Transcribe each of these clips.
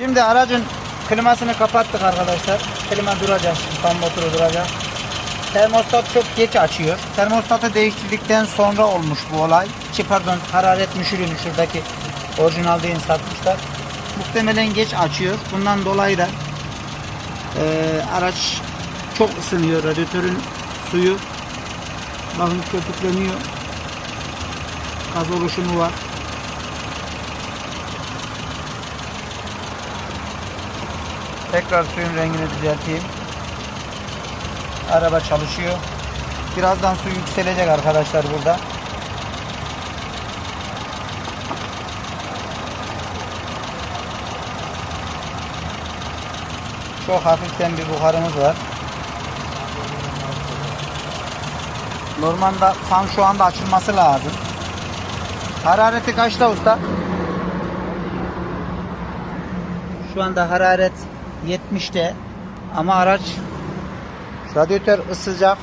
Şimdi aracın klimasını kapattık arkadaşlar. Klima duracak. Tam motoru duracak. Termostat çok geç açıyor. Termostatı değiştirdikten sonra olmuş bu olay. Ki pardon hararet müşürünü şuradaki orijinal değil satmışlar. Muhtemelen geç açıyor. Bundan dolayı da eee, araç çok ısınıyor. Radyatörün suyu bakın köpükleniyor. Gaz oluşumu var. Tekrar suyun rengini düzelteyim. Araba çalışıyor. Birazdan su yükselecek arkadaşlar burada. Çok hafiften bir buharımız var. Normalde fan şu anda açılması lazım. Harareti kaçta usta? Şu anda hararet 70'te ama araç radyatör ısıcak.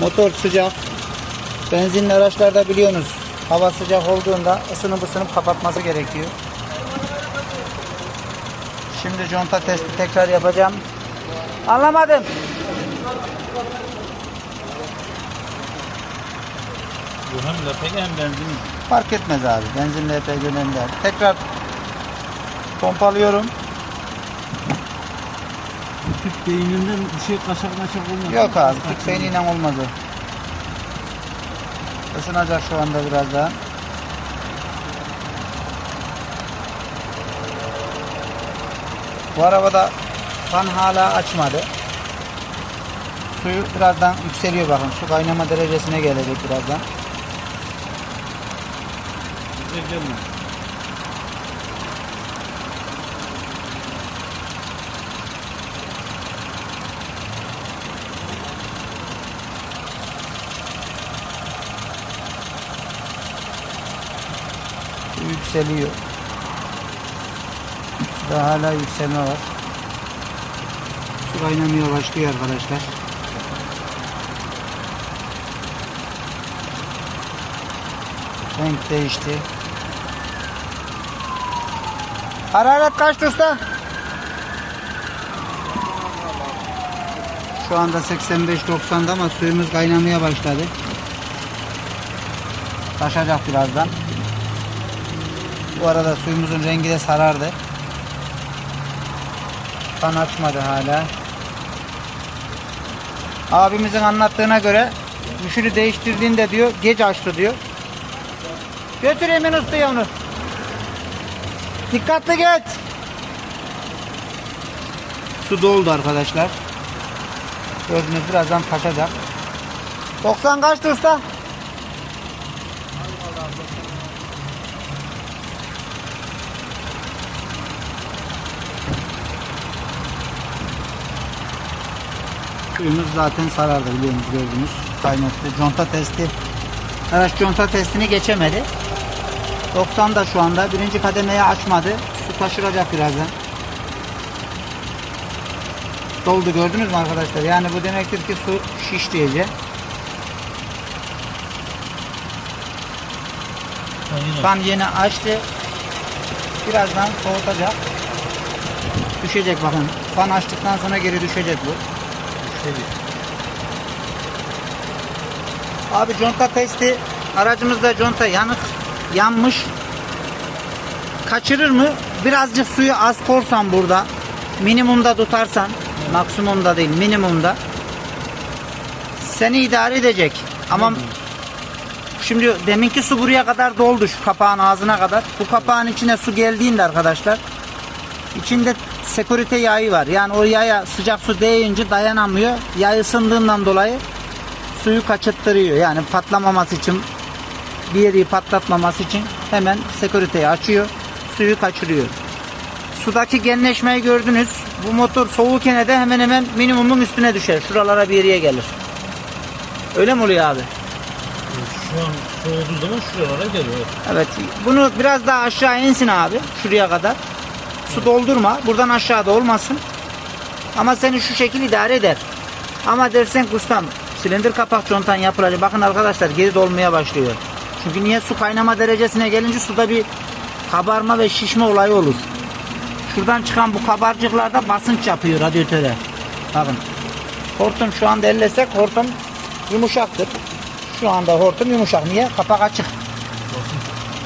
Motor sıcak. Benzinli araçlarda biliyorsunuz hava sıcak olduğunda ısınıp ısınıp kapatması gerekiyor. Şimdi conta testi tekrar yapacağım. Anlamadım. Bu hem LPG hem benzin. Fark etmez abi. Benzinli LPG önemli. Tekrar pompalıyorum. Tüp beyninden bir şey kaçak kaçak olmaz. Yok abi. Tüp beyniyle olmaz o. Isınacak şu anda biraz daha. Bu arabada fan hala açmadı. Suyu birazdan yükseliyor bakın. Su kaynama derecesine gelecek birazdan. Bize gelmez. Yükseliyor. Daha hala yükselme var. Su kaynamaya başlıyor arkadaşlar. Renk değişti. Hararet kaçtı usta? Şu anda 85-90'da ama suyumuz kaynamaya başladı. Taşacak birazdan. Bu arada suyumuzun rengi de sarardı. Fan açmadı hala. Abimizin anlattığına göre müşürü değiştirdiğinde diyor geç açtı diyor. Götür Emin Usta'ya onu. Dikkatli git. Su doldu arkadaşlar. Gördüğünüz birazdan taşacak. 90 kaçtı usta? Suyumuz zaten sarardı biliyorsunuz gördünüz. Kaynattı. Conta testi. Araç conta testini geçemedi. 90 da şu anda. Birinci kademeye açmadı. Su taşıracak birazdan. Doldu gördünüz mü arkadaşlar? Yani bu demektir ki su şiş diyecek. Fan yeni açtı. Birazdan soğutacak. Düşecek bakın. Fan açtıktan sonra geri düşecek bu. Abi conta testi aracımızda conta yanık yanmış. Kaçırır mı? Birazcık suyu az korsan burada. Minimumda tutarsan maksimumda değil minimumda seni idare edecek. Ama şimdi deminki su buraya kadar doldu şu kapağın ağzına kadar. Bu kapağın içine su geldiğinde arkadaşlar içinde sekurite yağı var. Yani o yaya sıcak su değince dayanamıyor. Yay ısındığından dolayı suyu kaçırttırıyor. Yani patlamaması için bir yeri patlatmaması için hemen sekuriteyi açıyor. Suyu kaçırıyor. Sudaki genleşmeyi gördünüz. Bu motor soğukken de hemen hemen minimumun üstüne düşer. Şuralara bir yere gelir. Öyle mi oluyor abi? Şu an soğuduğu zaman şuralara geliyor. Evet. Bunu biraz daha aşağı insin abi. Şuraya kadar. Su doldurma. Buradan aşağıda olmasın. Ama seni şu şekil idare eder. Ama dersen ustam silindir kapak contan yapılacak. Bakın arkadaşlar geri dolmaya başlıyor. Çünkü niye su kaynama derecesine gelince suda bir kabarma ve şişme olayı olur. Şuradan çıkan bu kabarcıklarda basınç yapıyor radyatöre. Bakın. Hortum şu anda ellesek hortum yumuşaktır. Şu anda hortum yumuşak. Niye? Kapak açık.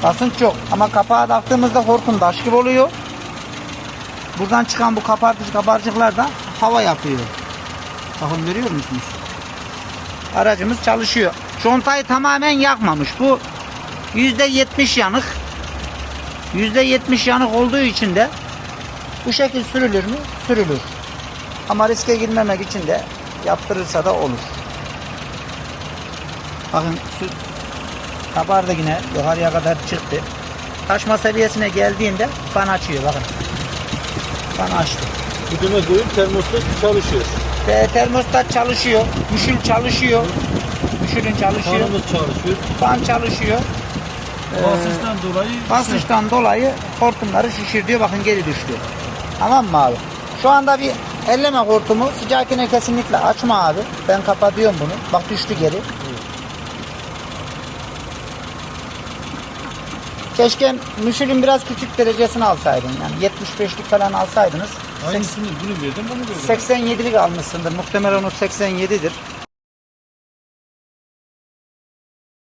Basınç yok. Ama kapağı taktığımızda hortum taş gibi oluyor. Buradan çıkan bu kabarcık kabarcıklar da hava yapıyor. Bakın görüyor musunuz? Aracımız çalışıyor. Contayı tamamen yakmamış. Bu %70 yanık. %70 yanık olduğu için de bu şekil sürülür mü? Sürülür. Ama riske girmemek için de yaptırırsa da olur. Bakın kabardı yine yukarıya kadar çıktı. Taşma seviyesine geldiğinde fan açıyor bakın. Fan açtı. Bu demek oyun termostat çalışıyor. Ve termostat çalışıyor. Müşül çalışıyor. Müşülün çalışıyor. Fanımız çalışıyor. Fan çalışıyor. Ee, Basınçtan dolayı Basınçtan dolayı hortumları şişirdiyor. Bakın geri düştü. Tamam mı abi? Şu anda bir elleme hortumu. Sıcakine kesinlikle açma abi. Ben kapatıyorum bunu. Bak düştü geri. Keşke müşülün biraz küçük derecesini alsaydın. Yani 75'lik falan alsaydınız. aynısını bunu verdim bunu verdim. 87'lik almışsındır. Muhtemelen o 87'dir.